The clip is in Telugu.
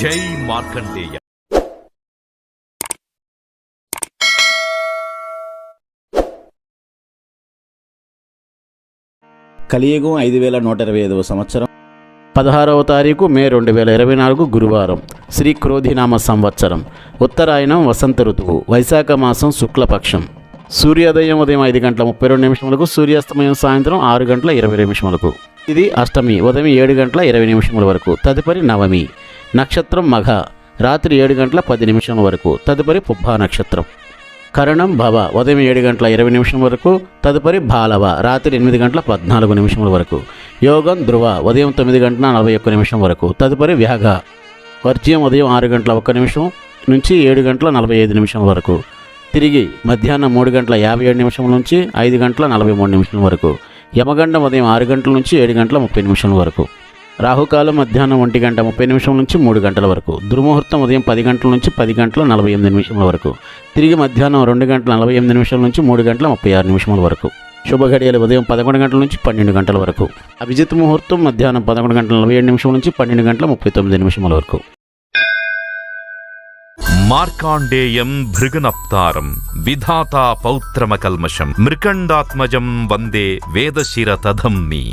జై మార్కండేయ. కలియుగం ఐదు వేల నూట ఇరవై ఐదవ సంవత్సరం. పదహారవ తారీఖు మే రెండు వేల ఇరవై నాలుగు గురువారం శ్రీ క్రోధినామ సంవత్సరం. ఉత్తరాయణం వసంత ఋతువు వైశాఖ మాసం శుక్లపక్షం. సూర్యోదయం ఉదయం ఐదు గంటల ముప్పై రెండు నిమిషములకు సూర్యాస్తమయం సాయంత్రం ఆరు గంటల ఇరవై నిమిషములకు. ఇది అష్టమి ఉదయం ఏడు గంటల ఇరవై నిమిషముల వరకు. తదుపరి నవమి. నక్షత్రం మఘ. రాత్రి ఏడు గంటల పది నిమిషం వరకు. తదుపరి పుబ్బా నక్షత్రం. కరణం భవ. ఉదయం ఏడు గంటల ఇరవై నిమిషం వరకు. తదుపరి బాలవ రాత్రి ఎనిమిది గంటల పద్నాలుగు నిమిషముల వరకు. యోగం ధ్రువ. ఉదయం తొమ్మిది గంటల నలభై ఒక్క నిమిషం వరకు. తదుపరి వ్యాఘ. వర్జ్యం ఉదయం ఆరు గంటల ఒక్క నిమిషం నుంచి ఏడు గంటల నలభై ఐదు నిమిషం వరకు. తిరిగి మధ్యాహ్నం మూడు గంటల యాభై ఏడు నిమిషం నుంచి ఐదు గంటల నలభై మూడు నిమిషాల వరకు. యమగండం ఉదయం ఆరు గంటల నుంచి ఏడు గంటల ముప్పై నిమిషాల వరకు. రాహుకాలం మధ్యాహ్నం ఒంటి గంట ముప్పై నిమిషం నుంచి మూడు గంటల వరకు. దుర్ముహూర్తం ఉదయం పది గంటల నుంచి పది గంటల నలభై ఎనిమిది నిమిషముల వరకు. తిరిగి మధ్యాహ్నం రెండు గంటల నలభై ఎనిమిది నిమిషాల నుంచి మూడు గంటల ముప్పై ఆరు నిమిషముల వరకు. శుభ గడియలు ఉదయం పదకొండు గంటల నుంచి పన్నెండు గంటల వరకు. అభిజిత్ ముహూర్తం మధ్యాహ్నం పదకొండు గంటల నలభై ఏడు నిమిషం నుంచి పన్నెండు గంటల ముప్పై తొమ్మిది నిమిషముల వరకు. మార్కాండేయం భృగునప్తారం విధాతా పౌత్రమకల్మషం మృకండాత్మజం వందే వేదశిర తధంమి